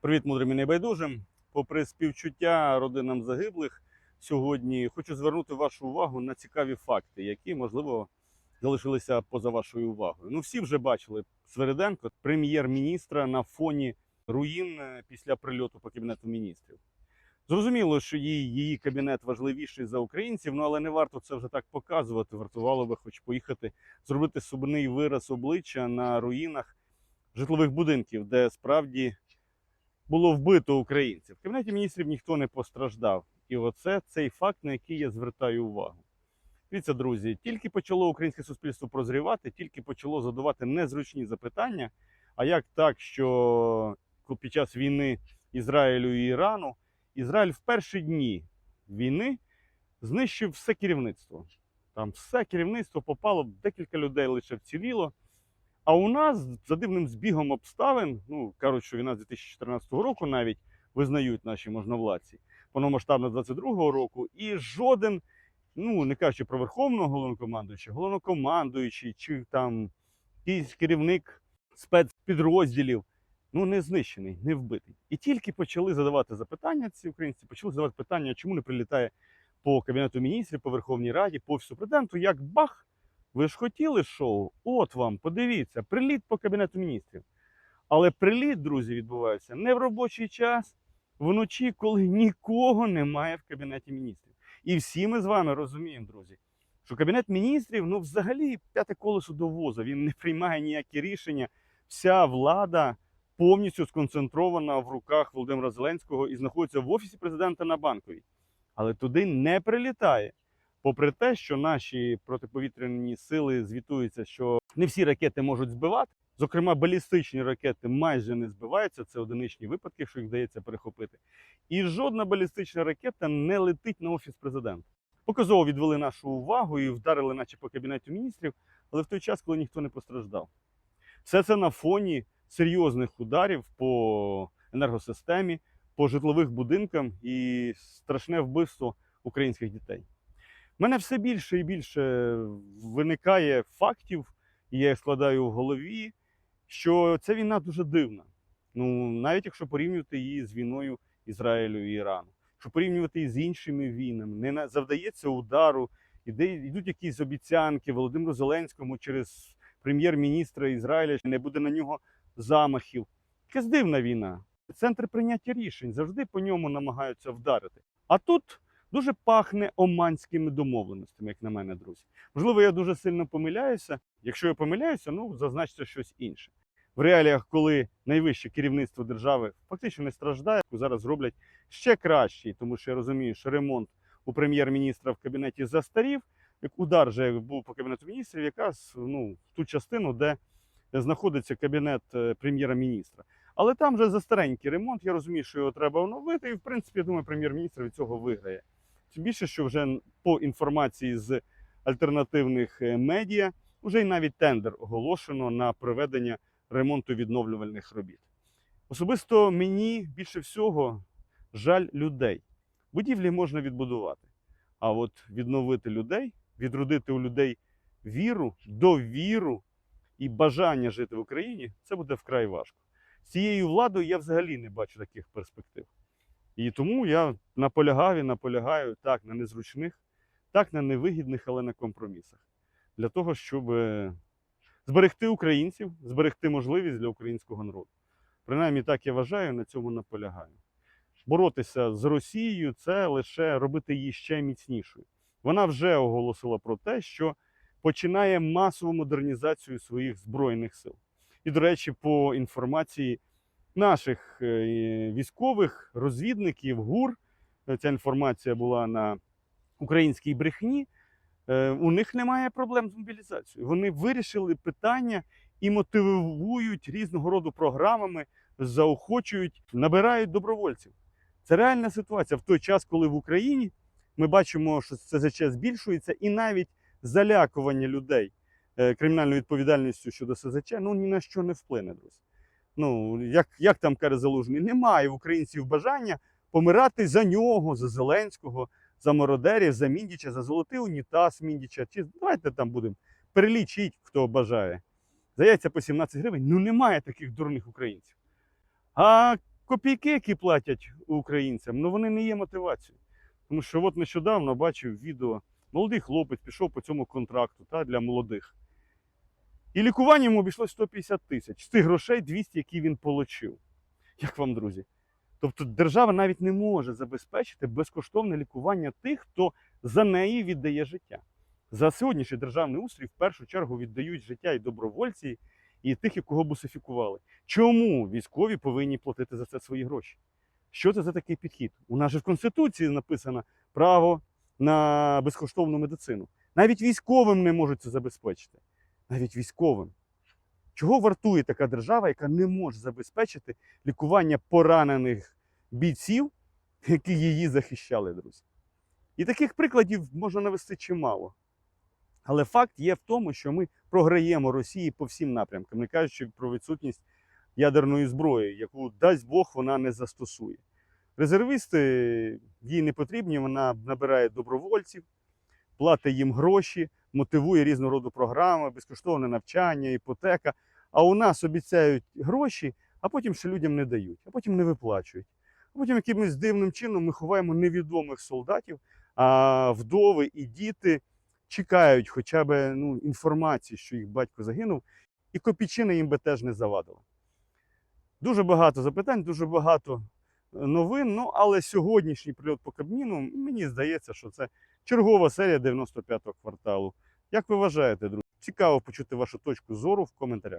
Привіт, мудрим і небайдужим. Попри співчуття родинам загиблих, сьогодні хочу звернути вашу увагу на цікаві факти, які, можливо, залишилися поза вашою увагою. Ну, всі вже бачили Свериденко, прем'єр-міністра на фоні руїн е, після прильоту по кабінету міністрів. Зрозуміло, що її, її кабінет важливіший за українців, ну але не варто це вже так показувати. Вартувало би хоч поїхати, зробити субний вираз обличчя на руїнах житлових будинків, де справді було вбито українців. В кабінеті міністрів ніхто не постраждав. І оце цей факт, на який я звертаю увагу. Дивіться, друзі, тільки почало українське суспільство прозрівати, тільки почало задавати незручні запитання. А як так, що під час війни Ізраїлю і Ірану Ізраїль в перші дні війни знищив все керівництво. Там все керівництво попало, декілька людей лише вціліло. А у нас за дивним збігом обставин, ну кажуть, що війна з 2014 року навіть визнають наші можновладці, повномасштабна 22-го року, і жоден, ну не кажучи про верховного головнокомандуючого, головнокомандуючий чи там якийсь керівник спецпідрозділів, ну не знищений, не вбитий. І тільки почали задавати запитання ці українці, почали задавати питання, чому не прилітає по кабінету міністрів, по Верховній Раді, по офісу президенту, як бах. Ви ж хотіли шоу? От вам, подивіться, приліт по кабінету міністрів. Але приліт, друзі, відбувається не в робочий час, вночі, коли нікого немає в кабінеті міністрів. І всі ми з вами розуміємо, друзі, що кабінет міністрів, ну, взагалі, п'яте колесо до воза, він не приймає ніякі рішення. Вся влада повністю сконцентрована в руках Володимира Зеленського і знаходиться в офісі президента на банковій. Але туди не прилітає. Попри те, що наші протиповітряні сили звітуються, що не всі ракети можуть збивати, зокрема, балістичні ракети майже не збиваються. Це одиничні випадки, якщо їх вдається перехопити. І жодна балістична ракета не летить на офіс президента. Показово відвели нашу увагу і вдарили, наче по кабінету міністрів, але в той час, коли ніхто не постраждав. Все це на фоні серйозних ударів по енергосистемі, по житлових будинкам і страшне вбивство українських дітей. Мене все більше і більше виникає фактів, і я їх складаю в голові, що ця війна дуже дивна. Ну, навіть якщо порівнювати її з війною Ізраїлю і Ірану, якщо порівнювати її з іншими війнами, не завдається удару, іде, йдуть якісь обіцянки Володимиру Зеленському через прем'єр-міністра Ізраїля, що не буде на нього замахів. Якась дивна війна. Центр прийняття рішень завжди по ньому намагаються вдарити. А тут дуже пахне оманськими домовленостями, як на мене, друзі. Можливо, я дуже сильно помиляюся. Якщо я помиляюся, ну зазначте щось інше. В реаліях, коли найвище керівництво держави фактично не страждає, зараз роблять ще краще, тому що я розумію, що ремонт у прем'єр-міністра в кабінеті застарів, як удар же був по кабінету міністрів, якраз ну, в ту частину, де знаходиться кабінет е, прем'єра-міністра. Але там вже за старенький ремонт. Я розумію, що його треба оновити, і в принципі, я думаю, прем'єр-міністр від цього виграє. Тим більше, що вже по інформації з альтернативних е, медіа, вже й навіть тендер оголошено на проведення ремонту відновлювальних робіт. Особисто мені більше всього жаль людей. Будівлі можна відбудувати, а от відновити людей, відродити у людей віру, довіру і бажання жити в Україні це буде вкрай важко. З цією владою я взагалі не бачу таких перспектив. І тому я наполягав і наполягаю так на незручних, так на невигідних, але на компромісах. Для того, щоб е, зберегти українців, зберегти можливість для українського народу. Принаймні так я вважаю, на цьому наполягаю. Боротися з Росією це лише робити її ще міцнішою. Вона вже оголосила про те, що починає масову модернізацію своїх збройних сил. І, до речі, по інформації наших е, військових розвідників ГУР, е, ця інформація була на українській брехні. е, У них немає проблем з мобілізацією. Вони вирішили питання і мотивують різного роду програмами, заохочують, набирають добровольців. Це реальна ситуація в той час, коли в Україні ми бачимо, що СЗЧ збільшується, і навіть залякування людей кримінальною відповідальністю щодо СЗЧ ну ні на що не вплине, друзі. Ну, як, як там каже Залужний, немає в українців бажання помирати за нього, за Зеленського, за мародерів, за Міндіча, за золотий унітаз Міндіча. Чи давайте там будемо перелічіть, хто бажає. За яйця по 17 гривень. Ну немає таких дурних українців. А копійки, які платять українцям, ну вони не є мотивацією. Тому що от нещодавно бачив відео, молодий хлопець пішов по цьому контракту та, для молодих. І лікування йому обійшлось 150 тисяч. З тих грошей 200, які він отримав. Як вам, друзі? Тобто держава навіть не може забезпечити безкоштовне лікування тих, хто за неї віддає життя. За сьогоднішній державний устрій в першу чергу віддають життя і добровольці, і тих, якого бусифікували. Чому військові повинні платити за це свої гроші? Що це за такий підхід? У нас же в Конституції написано право на безкоштовну медицину. Навіть військовим не можуть це забезпечити. Навіть військовим. Чого вартує така держава, яка не може забезпечити лікування поранених бійців, які її захищали, друзі? І таких прикладів можна навести чимало. Але факт є в тому, що ми програємо Росії по всім напрямкам, не кажучи про відсутність ядерної зброї, яку дасть Бог вона не застосує. Резервісти їй не потрібні, вона набирає добровольців, платить їм гроші, мотивує різного роду програми, безкоштовне навчання, іпотека. А у нас обіцяють гроші, а потім ще людям не дають, а потім не виплачують. А потім якимось дивним чином ми ховаємо невідомих солдатів, а вдови і діти чекають хоча б ну, інформації, що їх батько загинув, і копійчина їм би теж не завадила. Дуже багато запитань, дуже багато новин. Ну, але сьогоднішній прильот по Кабміну, мені здається, що це чергова серія 95-го кварталу. Як ви вважаєте, друзі? Цікаво почути вашу точку зору в коментарях.